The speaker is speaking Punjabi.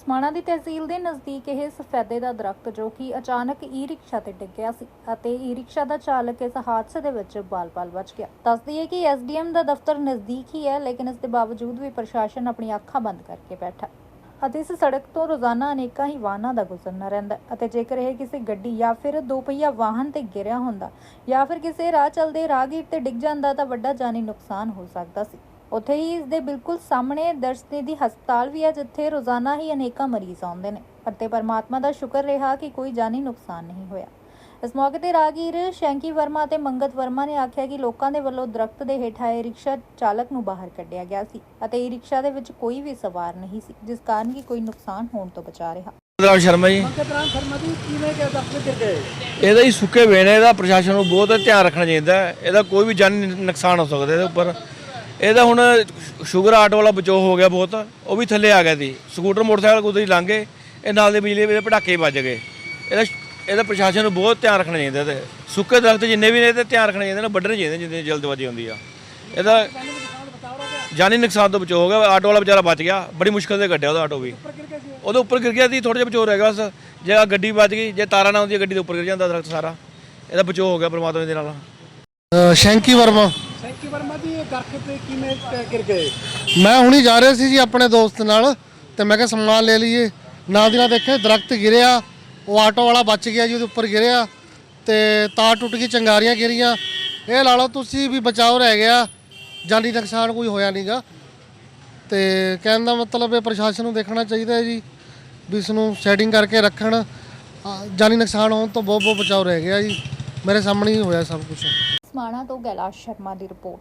ਸਮਾਣਾ ਦੀ ਤਹਿਸੀਲ ਦੇ ਨਜ਼ਦੀਕ ਇਹ ਸਫੈਦੇ ਦਾ ਦਰਖਤ ਜੋ ਕਿ ਅਚਾਨਕ ਈ ਰਿਕਸ਼ਾ ਤੇ ਡਿੱਗਿਆ ਸੀ ਅਤੇ ਈ ਰਿਕਸ਼ਾ ਦਾ ਚਾਲਕ ਇਸ ਹਾਦਸੇ ਦੇ ਵਿੱਚ ਬਾਲ-ਬਾਲ ਬਚ ਗਿਆ। ਦੱਸਦੀ ਹੈ ਕਿ ਐਸਡੀਐਮ ਦਾ ਦਫ਼ਤਰ ਨਜ਼ਦੀਕ ਹੀ ਹੈ, ਲੇਕਿਨ ਇਸ ਦੇ ਬਾਵਜੂਦ ਵੀ ਪ੍ਰਸ਼ਾਸਨ ਆਪਣੀ ਅੱਖਾਂ ਬੰਦ ਕਰਕੇ ਬੈਠਾ ਅਤੇ ਇਸ ਸੜਕ ਤੋਂ ਰੋਜ਼ਾਨਾ ਅਨੇਕਾਂ ਹੀ ਵਾਹਨਾਂ ਦਾ ਗੁਜ਼ਰਨਾ ਰਹਿੰਦਾ ਅਤੇ ਜੇਕਰ ਇਹ ਕਿਸੇ ਗੱਡੀ ਜਾਂ ਫਿਰ ਦੋ ਪਹੀਆ ਵਾਹਨ ਤੇ ਗਿਰਿਆ ਹੁੰਦਾ ਜਾਂ ਫਿਰ ਕਿਸੇ ਰਾਹ ਚੱਲਦੇ ਰਾਹਗੀਰ ਤੇ ਡਿੱਗ ਜਾਂਦਾ ਤਾਂ ਵੱਡਾ ਜਾਨੀ ਨੁਕਸਾਨ ਹੋ ਸਕਦਾ ਸੀ। ਉੱਥੇ ਹੀ ਇਸ ਦੇ ਬਿਲਕੁਲ ਸਾਹਮਣੇ ਦਰਸ਼ਨੀ ਦੀ ਹਸਪਤਾਲ ਵੀ ਹੈ ਜਿੱਥੇ ਰੋਜ਼ਾਨਾ ਹੀ ਅਨੇਕਾਂ ਮਰੀਜ਼ ਆਉਂਦੇ ਨੇ। ਅਤੇ ਪਰਮਾਤਮਾ ਦਾ ਸ਼ੁਕਰ ਰਿਹਾ ਕਿ ਕੋਈ ਜਾਨੀ ਨੁਕਸਾਨ ਨਹੀਂ ਹੋਇਆ। ਇਸ ਮੌਕੇ ਤੇ ਰਾਹਗੀਰ ਸ਼ੈਂਕੀ ਵਰਮਾ ਅਤੇ ਮੰਗਤ ਵਰਮਾ ਨੇ ਆਖਿਆ ਕਿ ਲੋਕਾਂ ਦੇ ਵੱਲੋਂ ਦਰਖਤ ਦੇ ਹੇਠ ਆਏ ਰਿਕਸ਼ਾ ਚਾਲਕ ਨੂੰ ਬਾਹਰ ਕੱਢਿਆ ਗਿਆ ਸੀ ਅਤੇ ਇਹ ਰਿਕਸ਼ਾ ਦੇ ਵਿੱਚ ਕੋਈ ਵੀ ਸਵਾਰ ਨਹੀਂ ਸੀ ਜਿਸ ਕਾਰਨ ਕਿ ਕੋਈ ਨੁਕਸਾਨ ਹੋਣ ਤੋਂ ਬਚਾ ਰਿਹਾ। ਰਾਮ ਸ਼ਰਮਾ ਜੀ। ਮੰਗਤਰਾਮ ਸ਼ਰਮਾ ਜੀ ਕਿਵੇਂ ਕਿ ਦਫ਼ਤਰ ਗਿਰ ਗਏ? ਇਹਦਾ ਹੀ ਸੁੱਕੇ ਵੇਣੇ ਦਾ ਪ੍ਰਸ਼ਾਸਨ ਨੂੰ ਬਹੁਤ ਧਿਆਨ ਰੱਖਣਾ ਚਾਹੀਦਾ ਹੈ। ਇਹਦਾ ਕੋਈ ਵੀ ਜਾਨੀ ਨੁਕਸਾਨ ਹੋ ਸਕਦਾ ਇਹਦੇ ਉੱਪਰ। ਇਹਦਾ ਹੁਣ ਸ਼ੂਗਰ ਆਟੋ ਵਾਲਾ ਬਚੋ ਹੋ ਗਿਆ ਬਹੁਤ ਉਹ ਵੀ ਥੱਲੇ ਆ ਗਿਆ ਸੀ। ਸਕੂਟਰ ਮੋਟਰਸਾਈਕਲ ਕੁਦਰੀ ਲੰਘ ਗਏ ਇਹ ਨਾਲ ਦੇ ਬਿਜਲੀ ਦੇ ਪਟਾਕੇ ਵੱਜ ਗਏ। ਇਹਦਾ ਇਹਦਾ ਪ੍ਰਸ਼ਾਸਨ ਨੂੰ ਬਹੁਤ ਧਿਆਨ ਰੱਖਣਾ ਚਾਹੀਦਾ ਤੇ ਸੁੱਕੇ ਦਰਖਤ ਜਿੰਨੇ ਵੀ ਨੇ ਤੇ ਧਿਆਨ ਰੱਖਣਾ ਚਾਹੀਦਾ ਨੇ ਵੱਢਣੇ ਚਾਹੀਦੇ ਜਿੰਨੇ ਜਲਦਬਾਜ਼ੀ ਹੁੰਦੀ ਆ। ਇਹਦਾ ਜਾਨੀ ਨੁਕਸਾਨ ਤੋਂ ਬਚੋ ਹੋ ਗਿਆ ਆਟੋ ਵਾਲਾ ਵਿਚਾਰਾ ਬਚ ਗਿਆ ਬੜੀ ਮੁਸ਼ਕਲ ਤੇ ਕੱਢਿਆ ਉਹਦਾ ਆਟੋ ਵੀ। ਉਹਦੇ ਉੱਪਰ ਗਿਰ ਗਿਆ ਸੀ ਥੋੜਾ ਜਿਹਾ ਬਚੋ ਰਹਿ ਗਿਆ ਬਸ। ਜੇ ਆਹ ਗੱਡੀ ਵੱਜ ਗਈ ਜੇ ਤਾਰਾਂ ਨਾ ਹੁੰਦੀ ਗੱਡੀ ਦੇ ਉੱਪਰ ਗਿਰ ਜਾਂਦਾ ਦਰਖਤ ਸਾਰਾ। ਇਹਦਾ ਬਚੋ ਹੋ ਗਿਆ ਪਰਮਾਤਮਾ ਦੇ ਨਾਲ। ਅ, ਸ਼ੈਂਕੀ ਵਰਮਾ। ਸੈਂਕੀ ਵਰਮਾ ਜੀ ਇਹ ਦਰਖਤ ਤੇ ਕਿਵੇਂ ਕ- ਗਿਰ ਗਏ? ਮੈਂ ਹੁਣੀ ਜਾ ਰਿਹਾ ਸੀ ਜੀ ਆਪਣੇ ਦੋਸਤ ਨਾਲ ਤੇ ਮੈਂ ਕਿਹਾ ਸਮਾਨ ਲੈ ਲਈਏ। ਨਾਲ ਦੀ ਨਾਲ ਦੇਖਿਆ ਦਰਖਤ ਗਿਰਿਆ ਉਹ ਆਟੋ ਵਾਲਾ ਬਚ ਗਿਆ ਜੀ ਉਹਦੇ ਉੱਪਰ ਗਿਰਿਆ ਤੇ ਤਾਰ ਟੁੱਟ ਗਈ ਚੰਗਾਰੀਆਂ ਗਿਰੀਆਂ। ਇਹ ਲਾ ਲਓ ਤੁਸੀਂ ਵੀ ਬਚਾਓ ਰਹਿ ਗਿਆ ਜਾਨੀ ਨੁਕਸਾਨ ਕੋਈ ਹੋਇਆ ਨਹੀਂਗਾ ਤੇ ਕਹਿਣ ਦਾ ਮਤਲਬ ਇਹ ਪ੍ਰਸ਼ਾਸਨ ਨੂੰ ਦੇਖਣਾ ਚਾਹੀਦਾ ਹੈ ਜੀ ਵੀ ਇਸ ਨੂੰ ਸੈਟਿੰਗ ਕਰਕੇ ਰੱਖਣ। ਅ, ਜਾਨੀ ਨੁਕਸਾਨ ਹੋਣ ਤੋਂ ਬਹੁਤ ਬਹੁਤ ਬਚਾਓ ਰਹਿ ਗਿਆ ਜੀ। ਮੇਰੇ ਸਾਹਮਣੇ ਹੀ ਹੋਇਆ ਸਭ ਕੁਝ ਸਮਾਣਾ ਤੋਂ ਕੈਲਾਸ਼ ਸ਼ਰਮਾ ਦੀ ਰਿਪੋਰਟ।